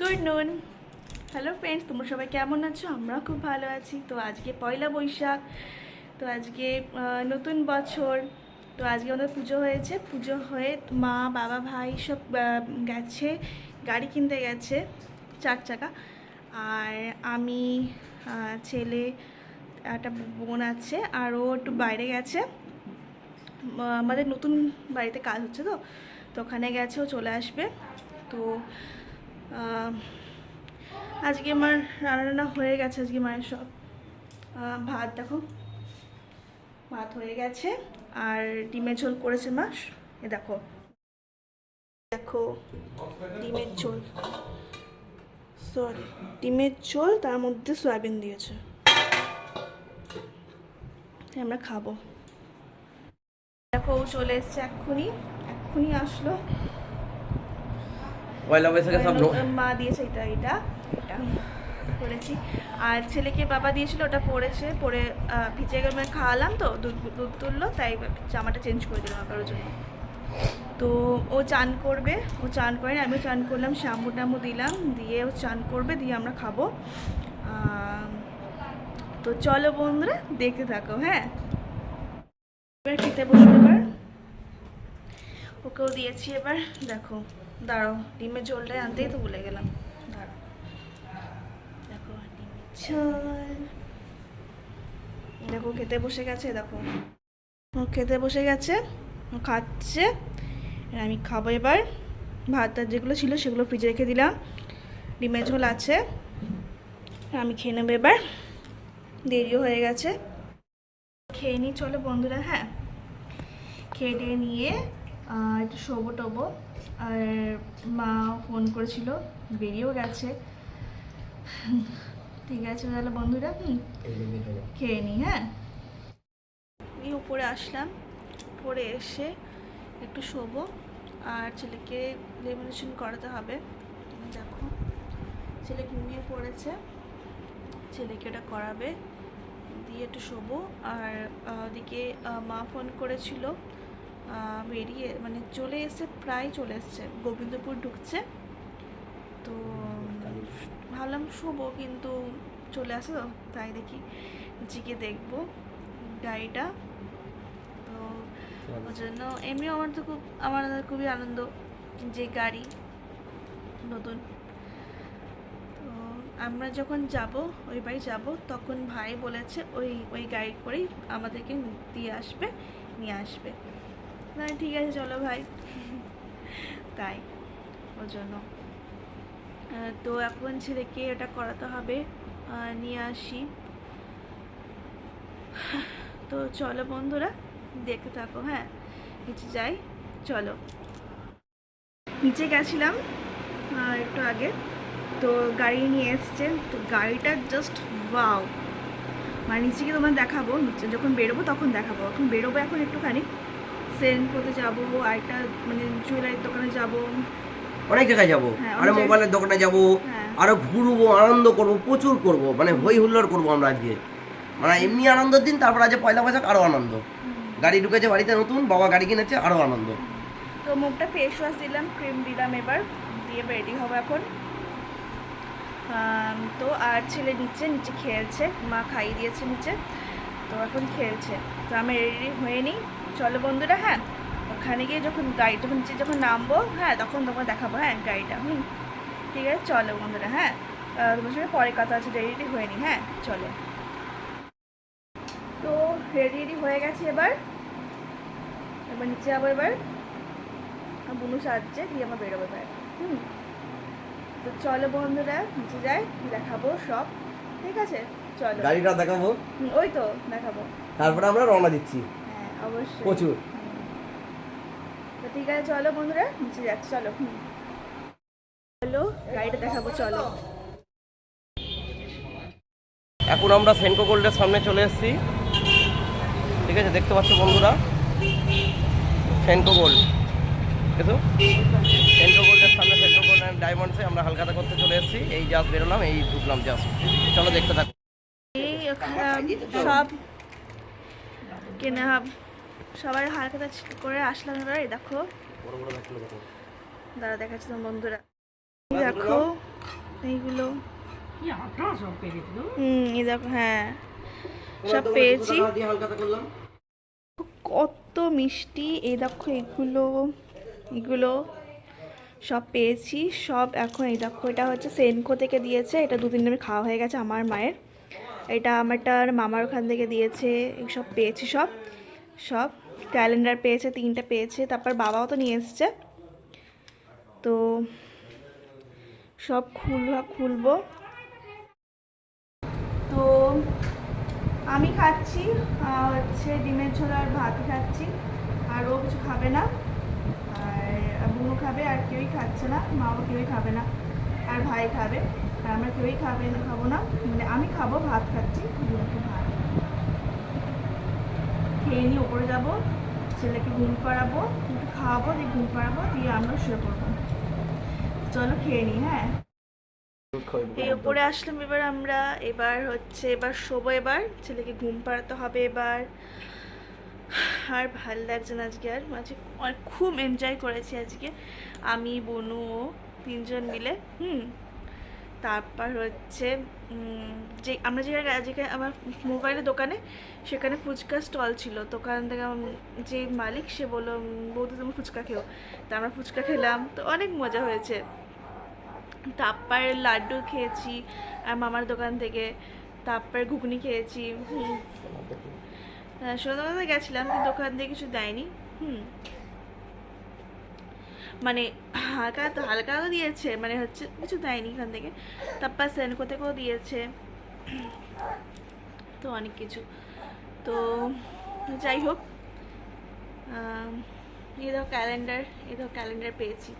Good নুন। Hello friends, তোমরা সবাই কেমন আছো? আমরাও খুব ভালো আছি। তো আজকে পয়লা বৈশাখ, তো আজকে নতুন বছর, তো আজকে আমাদের পুজো হয়েছে। পুজো হয়ে মা, বাবা, ভাই সব গেছে, গাড়ি কিনতে গেছে, চার চাকা। আর আমি ছেলে, একটা বোন আছে, আর ও একটু বাইরে গেছে। আমাদের নতুন বাড়িতে কাজ হচ্ছে তো তো ওখানে গেছে, ও চলে আসবে। তো আজকে আমার রান্না হয়ে গেছে, আজকে মায়ের সব ভাত, দেখো। ভাত হয়ে গেছে, আর ডিমের ঝোল করেছে মা। এ দেখো। দেখো, ডিমের ঝোল। সরি ডিমের ঝোল তার মধ্যে সয়াবিন দিয়েছে। আমরা খাব। দেখো চলে এসছে এক্ষুনি। এক্ষুনি আসলো। পয়লা বৈশাখে সব মা দিয়েছে এটা এটা এটা করেছি। আর ছেলেকে বাবা দিয়েছিল ওটা পরেছে পরে ভিজে গেলে মানে খাওয়ালাম তো দুধ দুধ তুললো তাই জামাটা চেঞ্জ করে দিলাম আবার জন্য। তো ও চান করবে ও চান করে আমিও চান করলাম শ্যাম্পু ট্যাম্পু দিলাম দিয়ে ও চান করবে দিয়ে আমরা খাব। আহ, তো চলো বন্ধুরা দেখতে থাকো হ্যাঁ? এবার খেতে বসবে এবার। ওকেও দিয়েছি এবার দেখো। দাঁড়াও, ডিমের ঝোলটাই আনতেই তো ভুলে গেলাম। দাঁড়াও। দেখো দেখো, খেতে বসে গেছে, দেখো। খেতে বসে গেছে খাচ্ছে। আমি খাব এবার। ভাতটা যেগুলো ছিল সেগুলো ফ্রিজে রেখে দিলাম। ডিমের ঝোল আছে। আমি খেয়ে নেব এবার। দেরিও হয়ে গেছে। খেয়ে নিই চলো বন্ধুরা হ্যাঁ। খেয়ে নিয়ে একটু শোবো টোবো। আর মা ফোন করেছিল বেরিয়েও গেছে। ঠিক আছে তাহলে বন্ধুরা হুম খেয়ে নিই হ্যাঁ। আমি উপরে আসলাম পরে এসে একটু শোবো। আর ছেলেকে লেমিনেশন করাতে হবে। দেখো ছেলে ঘুমিয়ে পড়েছে। ছেলেকে ওটা করাবে দিয়ে একটু শোবো। আর ওদিকে মা ফোন করেছিল বেরিয়ে মানে চলে এসে প্রায় চলে এসছে। গোবিন্দপুর ঢুকছে। তো ভাবলাম শোবো কিন্তু চলে আসে তো তাই দেখি জিকে দেখব গাড়িটা। তো ওই জন্য এমনিও আমার তো খুব আমার খুবই আনন্দ যে গাড়ি নতুন। তো আমরা যখন যাব ওই বাড়ি যাব তখন ভাই বলেছে ওই ওই গাড়ি করেই আমাদেরকে দিয়ে আসবে নিয়ে আসবে। না, ঠিক আছে, চলো ভাই। তাই, ওর জন্য। তো এখন ছেলেকে এটা করাতে হবে। নিয়ে আসি। তো চলো বন্ধুরা, দেখতে থাকো হ্যাঁ? নিচে যাই, চলো। নিচে গেছিলাম একটু আগে। তো গাড়ি নিয়ে এসছে। তো গাড়িটা জাস্ট ওয়াও মানে নিচে গিয়ে তোমার দেখাবো। যখন বেরোবো তখন দেখাবো। এখন বেরোবো এখন একটুখানি। সেন্ট করতে যাব আরেকটা মানে জুয়েলারির দোকানে যাব। অনেক জায়গায় যাব। হ্যাঁ, আরও মোবাইলের দোকানে যাব হ্যাঁ। আরও ঘুরবো আনন্দ করব প্রচুর করব মানে হই হুল্লোড় করব আমরা আজকে। মানে এমনি আনন্দের দিন তারপর আজকে পয়লা বৈশাখ আরও আনন্দ। গাড়ি ঢুকেছে বাড়িতে নতুন বাবা গাড়ি কিনেছে আরও আনন্দ। তো মুখটা ফেস ওয়াশ দিলাম ক্রিম দিলাম এবার দিয়ে রেডি হব এখন। তো আর ছেলে নিচে নিচে খেলছে মা খাইয়ে দিয়েছে নিচে তো এখন খেলছে। তো আমি রেডি হয়ে নিই। চলো বন্ধুরা হ্যাঁ? ওখানে গিয়ে যখন গাড়ি যখন নিচে যখন নামবো হ্যাঁ তখন তোমাকে দেখাবো হ্যাঁ গাড়িটা হুম? ঠিক আছে চলো বন্ধুরা হ্যাঁ? তোমার সঙ্গে পরে কথা আছে রেডি হয়ে নিই হ্যাঁ? চলো। তো রেডি রেডি হয়ে গেছে এবার। এবার নিচে যাব এবার। বুনু সাজছে দিয়ে আমার বেরোবে এবার হুম? তো চলো বন্ধুরা নিচে যাই দেখাবো সব ঠিক আছে? চলো। গাড়িটা দেখাবো। ওই তো দেখাবো। তারপরে আমরা রওনা দিচ্ছি। অবশ্যই। প্রচুর। তো ঠিক আছে চলো বন্ধুরা নিচে যাচ্ছি চলো। চলো গাড়িটা দেখাবো চলো। এখন আমরা সেন্কো গোল্ডের সামনে চলে এসেছি। ঠিক আছে দেখতে পাচ্ছ বন্ধুরা? সেন্কো গোল্ড আছে সেন্ট্রো গোল্ডের সামনে সেন্ট্রো গোল্ড অ্যান্ড ডায়মন্ডসে আমরা হালখাতা করতে চলে এসেছি। এই জাস্ট বেরোলাম এই ঢুকলাম জাস্ট। চলো দেখতে থাকো। সব কেনা সবাই হালকাতা করে আসলাম এবার এই দেখো। দাঁড়া দেখাচ্ছি তোমার বন্ধুরা। এই দেখো এইগুলো। কি আটা সব পেরেছি তো হুম এই দেখো হ্যাঁ। সব পেয়েছি। কত মিষ্টি। এই দেখো এগুলো এগুলো সব পেয়েছি। সব এখন এই দেখো এটা হচ্ছে সেনকো থেকে দিয়েছে। এটা দুদিন ধরে খাওয়া হয়ে গেছে আমার মায়ের। এটা আমারটার মামার ওখান থেকে দিয়েছে। এই সব পেয়েছি সব। সব ক্যালেন্ডার পেয়েছে, তিনটে পেয়েছে, তারপর বাবাও তো নিয়ে এসছে। তো সব খুলব খুলবো। তো আমি খাচ্ছি হচ্ছে ডিমের ঝোল আর ভাত খাচ্ছি, আর ও কিছু খাবে না। আর বুনু খাবে, আর কেউই খাচ্ছে না, মাও কেউই খাবে না, আর ভাই খাবে, আর আমরা কেউই খাবে না, খাব না। মানে আমি খাব, ভাত খাচ্ছি খেয়ে নিয়ে ওপরে যাব, ছেলেকে ঘুম পাড়াবো, একটু খাওয়াবো, দিয়ে ঘুম পাড়াবো, দিয়ে আমরা শুয়ে পড়ব। চলো খেয়ে নিই হ্যাঁ? এই উপরে আসলাম এবার আমরা, এবার হচ্ছে, এবার শোবো এবার, ছেলেকে ঘুম পাড়াতে হবে এবার। আর ভালো লাগছে না আজকে আর মাঝে খুব এনজয় করেছি আজকে। আমি, বনু ও তিনজন মিলে, হুম? তারপর হচ্ছে যে, আমরা যেখানে যেখানে আমার মোবাইলের দোকানে, সেখানে ফুচকা স্টল ছিল। তো ওখান থেকে যে মালিক, সে বলল বৌদি, তুমি ফুচকা খেও। তা আমরা ফুচকা খেলাম। তো অনেক মজা হয়েছে। তারপর লাড্ডু খেয়েছি আর মামার দোকান থেকে। তারপর ঘুগনি খেয়েছি, হুম। সোনা গেছিলাম, কিন্তু ওখান থেকে কিছু দেয়নি, হুম। মানে হালকা তো হালকাও দিয়েছে মানে হচ্ছে কিছু দেয়নি এখান থেকে। তারপর সেনকো থেকেও দিয়েছে। তো অনেক কিছু। তো যাই হোক এই দেখো ক্যালেন্ডার এই দেখো ক্যালেন্ডার পেয়েছি।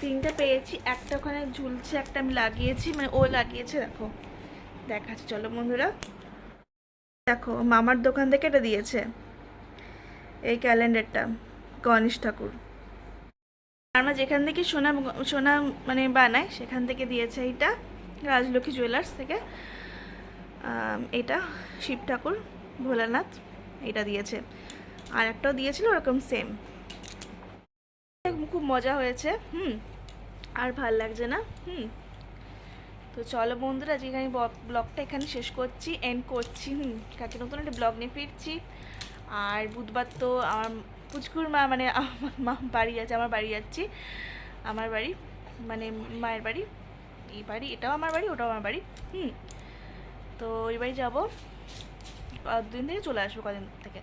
তিনটে পেয়েছি, একটা ওখানে ঝুলছে, একটা আমি লাগিয়েছি মানে ও লাগিয়েছে, দেখো। দেখাচ্ছি, চলো বন্ধুরা। দেখো, মামার দোকান থেকে এটা দিয়েছে। এই ক্যালেন্ডারটা গণেশ ঠাকুর। আমরা যেখান থেকে সোনা সোনা মানে বানাই সেখান থেকে দিয়েছে এইটা রাজলক্ষ্মী জুয়েলার্স থেকে। এটা শিব ঠাকুর, ভোলানাথ, এটা দিয়েছে। আর একটাও দিয়েছিল ওরকম সেম খুব মজা হয়েছে, হুম। আর ভালো লাগছে না, হুম। তো চলো বন্ধুরা, আজকে আমি ব্লগটা এখানে শেষ করছি এন্ড করছি, হুম। কাকে নতুন একটা ব্লগ নিয়ে ফিরছি। আর বুধবার তো আমার পুচকুর মা মানে আমার মা বাড়ি আছে, আমার বাড়ি যাচ্ছি। আমার বাড়ি মানে মায়ের বাড়ি, এই বাড়ি, এটাও আমার বাড়ি, ওটাও আমার বাড়ি, হুম। তো ওই বাড়ি যাব দিন থেকে চলে আসব, কদিন থেকে?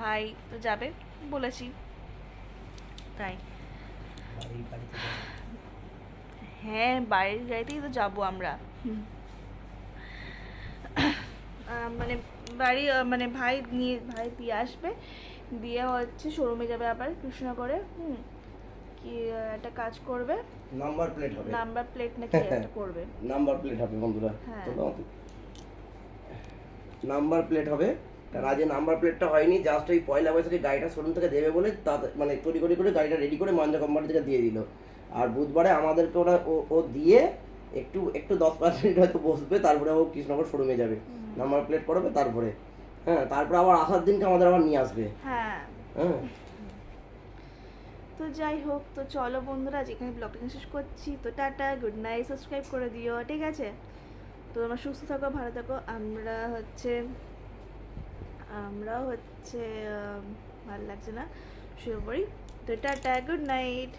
ভাই তো যাবে, বলেছি। তাই। হ্যাঁ বাইরের গাড়িতেই তো যাব আমরা। মানে বাড়ি মানে ভাই নিয়ে, ভাই দিয়ে আসবে। দিয়ে হচ্ছে শোরুমে যাবে আবার কৃষ্ণনগরে। হুম কি একটা কাজ করবে। নাম্বার প্লেট হবে। নাম্বার প্লেট নাকি একটা করবে। নাম্বার প্লেট হবে বন্ধুরা। হ্যাঁ। নাম্বার প্লেট হবে। কারণ আজ নাম্বার প্লেটটা হয়নি জাস্ট ওই পয়লা বৈশাখে গাড়িটা শোরুম থেকে দেবে বলে তা মানে তৈরি করে করে গাড়িটা রেডি করে মহেন্দ্র কোম্পানি থেকে দিয়ে দিল। আর বুধবারে আমাদেরকে ওরা ও ও দিয়ে একটু একটু দশ পাঁচ মিনিট হয়তো বসবে তারপরে ও কৃষ্ণনগর শোরুমে যাবে। নাম্বার প্লেট করবে তারপরে। হ্যাঁ তারপরে আবার আসার দিনকে আমাদের আবার নিয়ে আসবে। হ্যাঁ। হ্যাঁ। তো যাই হোক তো চলো বন্ধুরা যেখানে ব্লগটা শেষ করছি তো টাটা গুড নাইট সাবস্ক্রাইব করে দিও ঠিক আছে? তো তোমরা সুস্থ থাকো ভালো থাকো আমরা হচ্ছে আমরাও হচ্ছে ভালো লাগছে না শুয়ে পড়ি। তো টাটা গুড নাইট